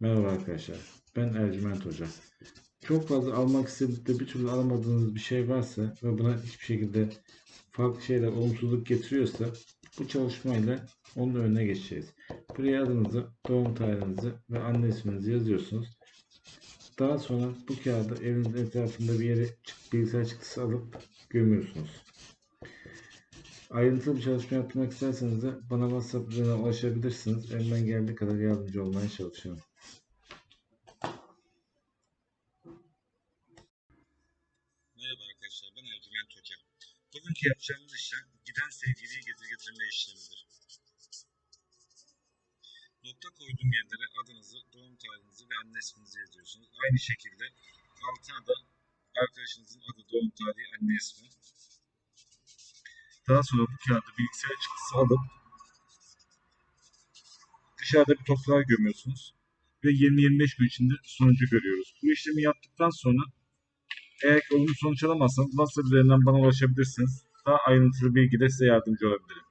Merhaba arkadaşlar. Ben Ercüment Hoca. Çok fazla almak istediğinizde de bir türlü alamadığınız bir şey varsa ve buna hiçbir şekilde farklı şeyler olumsuzluk getiriyorsa bu çalışmayla onun önüne geçeceğiz. Buraya adınızı, doğum tarihinizi ve anne isminizi yazıyorsunuz. Daha sonra bu kağıdı evinizin etrafında bir yere bilgisayar çıktısı alıp gömüyorsunuz. Ayrıntılı bir çalışma yapmak isterseniz de bana WhatsApp üzerinden ulaşabilirsiniz. Elimden geldiği kadar yardımcı olmaya çalışıyorum. Merhaba arkadaşlar, ben Ercüment Hoca. Bugünkü yapacağımız işlem giden sevgiliyi geri getirme işlemidir. Nokta koyduğum yerlere adınızı, doğum tarihinizi ve anne isminizi yazıyorsunuz. Aynı şekilde altına da arkadaşınızın adı, doğum tarihi, anne ismi. Daha sonra bu kağıdı bilgisayar çıktısı alıp dışarıda bir toprağa gömüyorsunuz ve 20-25 gün içinde sonucu görüyoruz. Bu işlemi yaptıktan sonra eğer olumlu sonuç alamazsanız WhatsApp üzerinden bana ulaşabilirsiniz. Daha ayrıntılı bilgide size yardımcı olabilirim.